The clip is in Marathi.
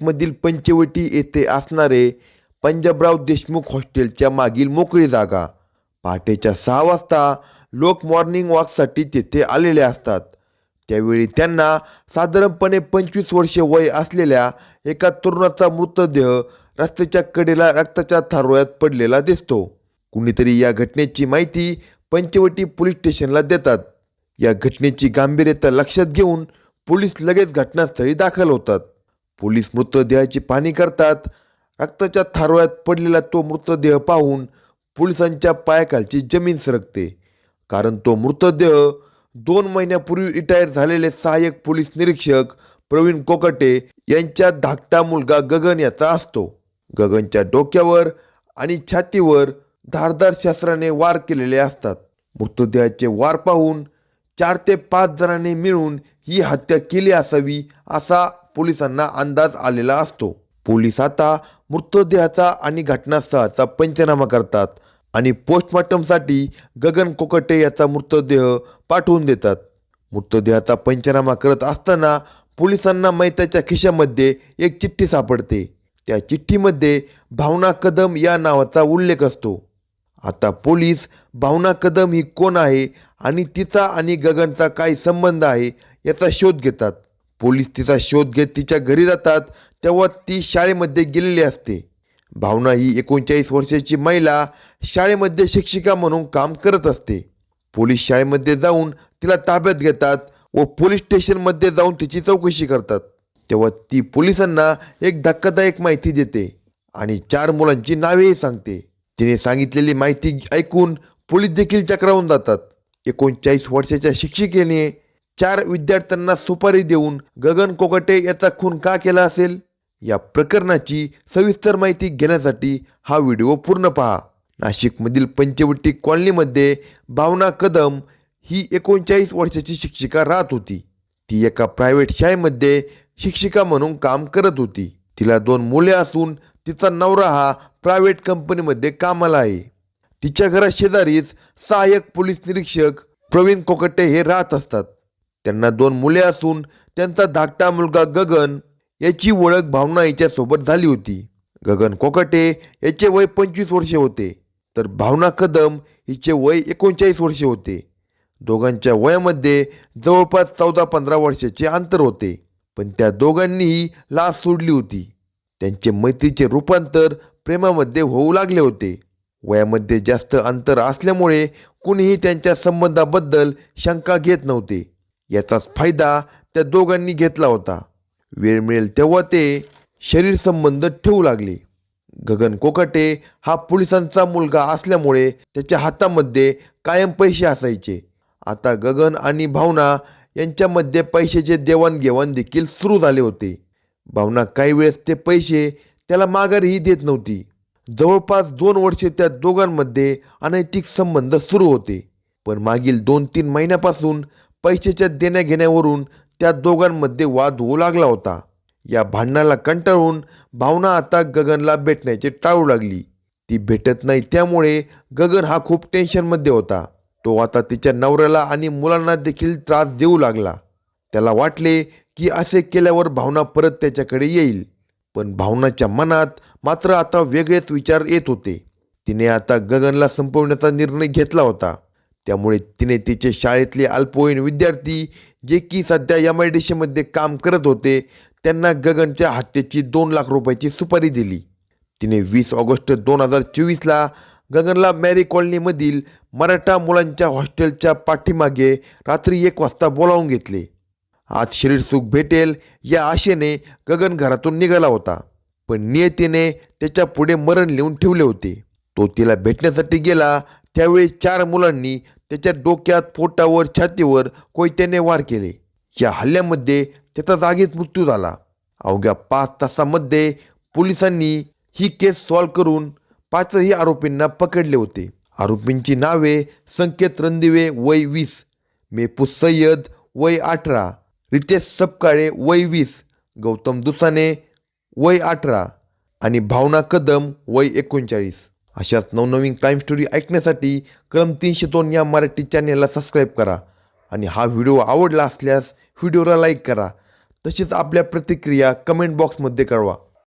नाशिकमधील पंचवटी येथे असणारे पंजाबराव देशमुख हॉस्टेलच्या मागील मोकळी जागा. पहाटेच्या सहा वाजता लोक मॉर्निंग वॉकसाठी तेथे आलेले असतात. त्यावेळी त्यांना साधारणपणे पंचवीस वर्षे वय असलेल्या एका तरुणाचा मृतदेह रस्त्याच्या कडेला रक्ताच्या थारोळ्यात पडलेला दिसतो. कुणीतरी या घटनेची माहिती पंचवटी पोलीस स्टेशनला देतात. या घटनेची गांभीर्यता लक्षात घेऊन पोलीस लगेच घटनास्थळी दाखल होतात. पोलीस मृतदेहाची पाहणी करतात. रक्ताच्या थारोळ्यात पडलेला तो मृतदेह पाहून पोलिसांच्या पायाखालची जमीन सरकते. कारण तो मृतदेह दोन महिन्यापूर्वी रिटायर झालेले सहाय्यक पोलीस निरीक्षक प्रवीण कोकटे यांच्या धाकटा मुलगा गगन याचा असतो. गगनच्या डोक्यावर आणि छातीवर धारदार शस्त्राने वार केलेले असतात. मृतदेहाचे वार पाहून चार ते पाच जणांनी मिळून ही हत्या केली असावी असा पोलिसांना अंदाज आलेला असतो. पोलीस आता मृतदेहाचा आणि घटनास्थळाचा पंचनामा करतात आणि पोस्टमॉर्टमसाठी गगन कोकटे याचा मृतदेह पाठवून देतात. मृतदेहाचा पंचनामा करत असताना पोलिसांना मैताच्या खिशामध्ये एक चिठ्ठी सापडते. त्या चिठ्ठीमध्ये भावना कदम या नावाचा उल्लेख असतो. आता पोलीस भावना कदम ही कोण आहे आणि तिचा आणि गगनचा काय संबंध आहे याचा शोध घेतात. पोलीस तिचा शोध घेत तिच्या घरी जातात तेव्हा ती शाळेमध्ये गेलेली असते. भावना ही एकोणचाळीस वर्षाची महिला शाळेमध्ये शिक्षिका म्हणून काम करत असते. पोलीस शाळेमध्ये जाऊन तिला ताब्यात घेतात व पोलीस स्टेशनमध्ये जाऊन तिची चौकशी करतात. तेव्हा ती पोलिसांना एक धक्कादायक माहिती देते आणि चार मुलांची नावेही सांगते. तिने सांगितलेली माहिती ऐकून पोलीस देखील चक्रावून जातात. एकोणचाळीस वर्षाच्या शिक्षिकेने चार विद्यार्थ्यांना सुपारी देऊन गगन कोकटे याचा खून का केला असेल? या प्रकरणाची सविस्तर माहिती घेण्यासाठी हा व्हिडिओ पूर्ण पहा. नाशिकमधील पंचवटी कॉलनीमध्ये भावना कदम ही एकोणचाळीस वर्षाची शिक्षिका राहत होती. ती एका प्रायव्हेट शाळेमध्ये शिक्षिका म्हणून काम करत होती. तिला दोन मुले असून तिचा नवरा हा प्रायव्हेट कंपनीमध्ये कामाला आहे. तिच्या घराशेजारीच सहाय्यक पोलीस निरीक्षक प्रवीण कोकटे हे राहत असतात. त्यांना दोन मुले असून त्यांचा धाकटा मुलगा गगन याची ओळख भावना याच्यासोबत झाली होती. गगन कोकटे याचे वय पंचवीस वर्षे होते तर भावना कदम हिचे वय एकोणचाळीस वर्षे होते. दोघांच्या वयामध्ये जवळपास चौदा पंधरा वर्षाचे अंतर होते पण त्या दोघांनीही लाच सोडली होती. त्यांचे मैत्रीचे रूपांतर प्रेमामध्ये होऊ लागले होते. वयामध्ये जास्त अंतर असल्यामुळे कुणीही त्यांच्या संबंधाबद्दल शंका घेत नव्हते. याचाच फायदा त्या दोघांनी घेतला होता. वेळ मिळेल तेव्हा ते शरीर संबंध ठेवू लागले. गगन कोकाटे हा पोलिसांचा मुलगा असल्यामुळे त्याच्या हातामध्ये कायम पैसे असायचे. आता गगन आणि भावना यांच्यामध्ये पैशाचे देवाणघेवाण देखील सुरू झाले होते. भावना काही वेळेस ते पैसे त्याला माघारीही देत नव्हती. जवळपास दोन वर्षे त्या दोघांमध्ये अनैतिक संबंध सुरू होते. पण मागील दोन तीन महिन्यापासून पैशाच्या देण्याघेण्यावरून त्या दोघांमध्ये वाद होऊ लागला होता. या भांडणाला कंटाळून भावना आता गगनला भेटण्याचे टाळू लागली. ती भेटत नाही त्यामुळे गगन हा खूप टेन्शनमध्ये होता. तो आता तिच्या नवऱ्याला आणि मुलांना देखील त्रास देऊ लागला. त्याला वाटले की असे केल्यावर भावना परत त्याच्याकडे येईल. पण भावनाच्या मनात मात्र आता वेगळेच विचार येत होते. तिने आता गगनला संपवण्याचा निर्णय घेतला होता. त्यामुळे तिने तिचे शाळेतले अल्पवयीन विद्यार्थी जे की सध्या एम आय डी सीमध्ये काम करत होते त्यांना गगनच्या हत्येची दोन लाख रुपयाची सुपारी दिली. तिने वीस ऑगस्ट दोन हजार चोवीसला गगनला मॅरी कॉलनीमधील मराठा मुलांच्या हॉस्टेलच्या पाठीमागे रात्री एक वाजता बोलावून घेतले. आज शरीर सुख भेटेल या आशेने गगन घरातून निघाला होता पण नियतीने त्याच्या पुढे मरण लिहून ठेवले होते. तो तिला भेटण्यासाठी गेला त्यावेळी चार मुलांनी त्याच्या डोक्यात पोटावर छातीवर कोयत्याने वार केले. या हल्ल्यामध्ये त्याचा जागीच मृत्यू झाला. अवघ्या पाच तासामध्ये पोलिसांनी ही केस सॉल्व्ह करून पाचही आरोपींना पकडले होते. आरोपींची नावे संकेत रणदिवे वय वीस मेहपूस सय्यद वय अठरा रितेश सपकाळे वय वीस गौतम दुसाने वय अठरा आणि भावना कदम वय एकोणचाळीस. अशाच नवनवीन क्राईम स्टोरी ऐकण्यासाठी क्रम तीनशे दोन या मराठी चॅनेलला सबस्क्राईब करा. आणि हा व्हिडिओ आवडला असल्यास व्हिडिओला लाईक करा. तसेच आपल्या प्रतिक्रिया कमेंट बॉक्समध्ये कळवा.